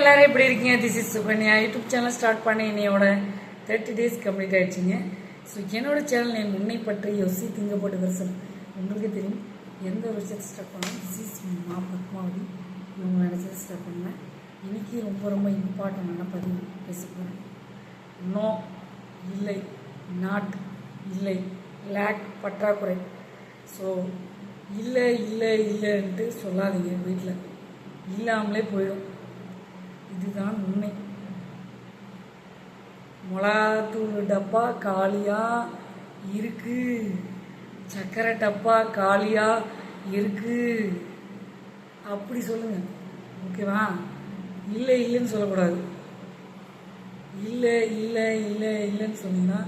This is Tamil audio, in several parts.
எல்லாரும் எப்படி இருக்கீங்க? This is Sukanya YouTube channel start பண்ணி என்னையோட தேர்ட்டி டேஸ் கம்ப்ளீட் ஆயிடுச்சுங்க. ஸோ என்னோட சேனல் நேம் உன்னை பற்றி யோசி திங்கப்பட்டு வருஷம் உங்களுக்கு தெரியும் எந்த ஒரு விஷயத்தை ஸ்டார்ட் பண்ணாலும் திஸ் இஸ் மா பத்மாவதி இவங்க நினச்சதை ஸ்டார்ட் பண்ணேன் இன்றைக்கி ரொம்ப ரொம்ப இம்பார்ட்டண்டான பதிவு பேச போகிறேன் நோ இல்லை நாட் இல்லை லேக் பற்றாக்குறை. ஸோ இல்லை இல்லை இல்லைன்ட்டு சொல்லாதீங்க வீட்டில் இல்லாமலே போயிடும். இதுதான் உண்மை. மிளகாத்தூள் டப்பா காலியா இருக்கு. சர்க்கரை டப்பா காலியா இருக்கு. அப்படி சொல்லுங்க. ஓகேவா? இல்லை இல்லைன்னு சொல்லக்கூடாது. இல்லை இல்லை இல்லை இல்லைன்னு சொன்னீங்கன்னா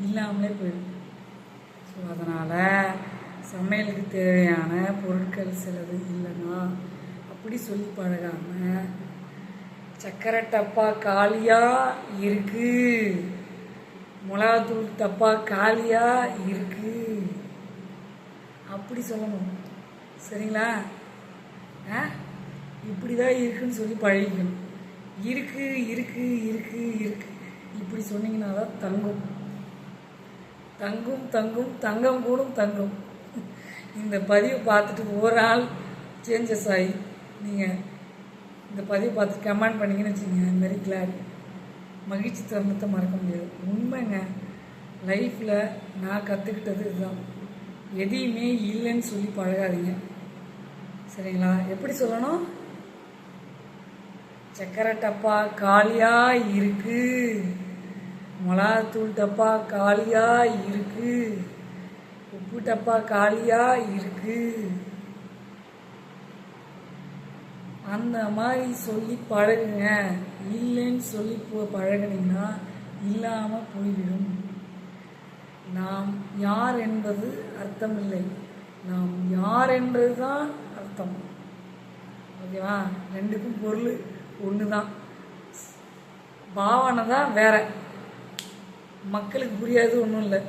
இல்லாமலே போயிடும். ஸோ அதனால் சமையலுக்கு தேவையான பொருட்கள் சிலது இல்லைன்னா அப்படி சொல்லி பழகாமல் சக்கரை டப்பா காலியா இருக்கு. மிளகாத்தூள் டப்பா காலியா இருக்கு. அப்படி சொல்லணும். சரிங்களா? ஆ? இப்படி தான் இருக்குன்னு சொல்லி பழகிக்கணும். இருக்கு இருக்கு இருக்கு இருக்கு. இப்படி சொன்னீங்கன்னா தான் தங்கும். தங்கும் தங்கும் தங்கம் கூடும் தங்கும். இந்த பதிவை பார்த்துட்டு ஒரு ஆள் சேஞ்சஸ் ஆகி நீங்கள் இந்த பதிவு பார்த்து கமெண்ட் பண்ணீங்கன்னு வச்சுங்க வெரி கிளாட் மகிழ்ச்சி தருணத்தை மறக்க முடியாது. உண்மைங்க. லைஃப்பில் நான் கற்றுக்கிட்டது இதுதான். எதையுமே இல்லைன்னு சொல்லி பழகாதீங்க. சரிங்களா? எப்படி சொல்லணும்? சக்கரை டப்பா காலியாக இருக்கு. மிளகாத்தூள் டப்பா காலியாக இருக்கு. உப்பு டப்பா காலியாக இருக்குது அந்த மாதிரி சொல்லி பழகுங்க. இல்லைன்னு சொல்லி போ பழகுனீங்கன்னா இல்லாமல் போய்விடும். நாம் யார் என்பது அர்த்தமில்லை. நாம் யார் என்பது தான் அர்த்தம். ஓகேவா? ரெண்டுக்கும் பொருள் ஒன்று தான் பாவனை தான் வேற. மக்களுக்கு புரியாது ஒன்றும் இல்லை.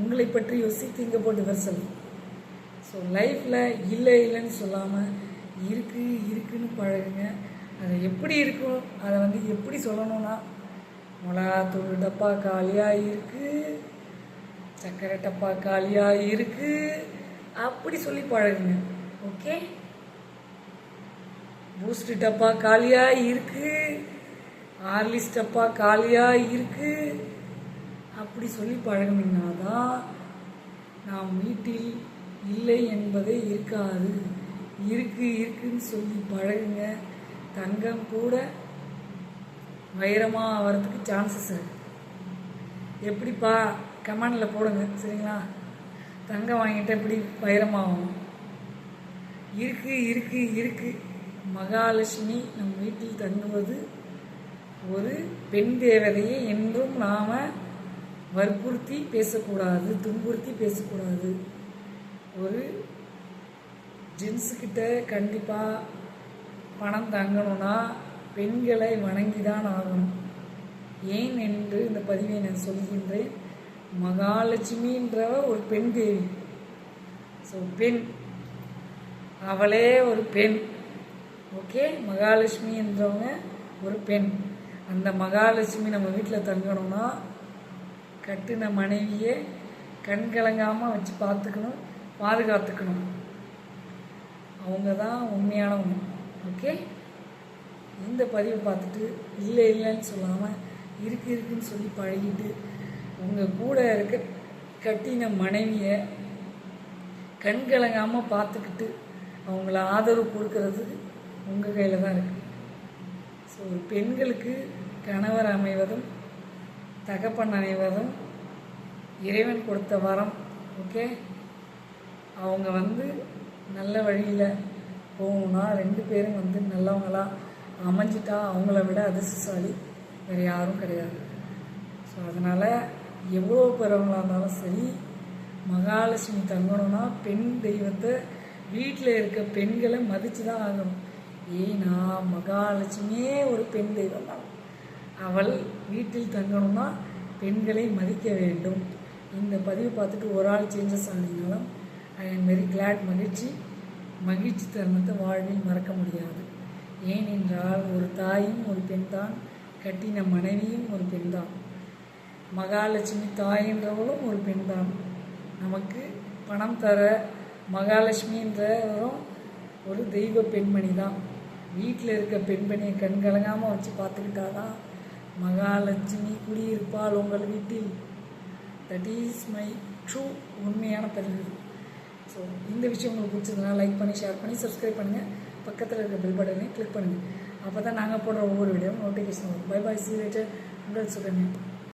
உங்களை பற்றி யோசி திங்க போட்டு வெர்சல் ஸோ லைஃப்பில் இல்லை இல்லைன்னு சொல்லாமல் இருக்குது இருக்குன்னு பழகுங்க. அது எப்படி இருக்கும் அதை வந்து எப்படி சொல்லணும்னா மிளகாத்தூள் டப்பா காலியாக இருக்கு சர்க்கரை டப்பா காலியாக இருக்கு அப்படி சொல்லி பழகுங்க. ஓகே? பூஸ்ட் டப்பா காலியாக இருக்கு ஆர்லிஸ் டப்பா காலியாக இருக்கு அப்படி சொல்லி பழகுனீங்கன்னா தான் நாம் வீட்டில் இல்லை என்பதே இருக்காது. இருக்கு இருக்குன்னு சொல்லி பழகுங்க. தங்கம் கூட வைரமாக ஆகிறதுக்கு சான்சஸ் இருக்கு எப்படிப்பா? கமெண்டில் போடுங்க சரிங்களா? தங்கம் வாங்கிட்டு எப்படி வைரமாகும்? இருக்கு இருக்கு இருக்கு. மகாலட்சுமி நம் வீட்டில் தங்குவது ஒரு பெண் தேவதையை என்றும் நாம் வற்புறுத்தி பேசக்கூடாது துன்புறுத்தி பேசக்கூடாது. ஒரு ஜென்ஸுக்கிட்ட கண்டிப்பாக பணம் தங்கணும்னா பெண்களை வணங்கி தான் ஆகணும். ஏன் என்று இந்த பதிவை நான் சொல்கின்றேன். மகாலட்சுமின்றவ ஒரு பெண் தேவி. ஸோ பெண். அவளே ஒரு பெண். ஓகே மகாலட்சுமி என்றவங்க ஒரு பெண். அந்த மகாலட்சுமி நம்ம வீட்டில் தங்கணும்னா கட்டின மனைவியை கண் கலங்காமல் வச்சு பார்த்துக்கணும் பாதுகாத்துக்கணும். அவங்க தான் உண்மையானவங்க. ஓகே இந்த பதிவை பார்த்துட்டு இல்லை இல்லைன்னு சொல்லாமல் இருக்கு இருக்குன்னு சொல்லி பழகிட்டு உங்கள் கூட இருக்க கட்டின மனைவியை கண் கலங்காமல் பார்த்துக்கிட்டு அவங்கள ஆதரவு கொடுக்கறது உங்கள் கையில் தான் இருக்குது ஸோ பெண்களுக்கு கணவர் அமைவதும் தகப்பன் அமைவதும் இறைவன் கொடுத்த வரம் ஓகே அவங்க வந்து நல்ல வழியில் போகணும்னா ரெண்டு பேரும் வந்து நல்லவங்களாக அமைஞ்சிட்டா அவங்கள விட அதிர்ஷ்டசாலி வேறு யாரும் கிடையாது. ஸோ அதனால் எவ்வளோ பெறவங்களாக இருந்தாலும் சரி மகாலட்சுமி தங்கணும்னா பெண் தெய்வத்தை வீட்டில் இருக்க பெண்களை மதித்து தான் ஆகணும். ஏன்னா மகாலட்சுமியே ஒரு பெண் தெய்வம் தான். அவள் வீட்டில் தங்கணும்னா பெண்களை மதிக்க வேண்டும். இந்த பதிவு பார்த்துட்டு ஒரு ஆள் சேஞ்சஸ் ஆனீங்கனாலும் ஐ எம் வெரி கிளாட் மகிழ்ச்சி. மகிழ்ச்சி தருணத்தை வாழ்வில் மறக்க முடியாது. ஏனென்றால் ஒரு தாயும் ஒரு பெண்தான் கட்டின மனைவியும் ஒரு பெண்தான். மகாலட்சுமி தாயின்றவளும் ஒரு பெண்தான். நமக்கு பணம் தர மகாலட்சுமின்றவரும் ஒரு தெய்வ பெண்மணி தான். வீட்டில் இருக்க பெண்மணியை கண்கலங்காமல் வச்சு பார்த்துக்கிட்டாதான் மகாலட்சுமி குடியிருப்பாள் உங்கள் வீட்டில். தட் இஸ் மை ட்ரூ உண்மையான பதிவு ஸோ இந்த விஷயம் உங்களுக்கு பிடிச்சதுனா லைக் பண்ணி ஷேர் பண்ணி சப்ஸ்கிரைப் பண்ணுங்கள் பக்கத்தில் இருக்க பெல் பட்டனையும் கிளிக் பண்ணுங்கள் அப்போ தான் நாங்கள் போடுற ஒவ்வொரு வீடியோவும் நோட்டிஃபிகேஷன் வரும். பை பாய் சீ லேட்டர் உங்கள் சுகன்யா.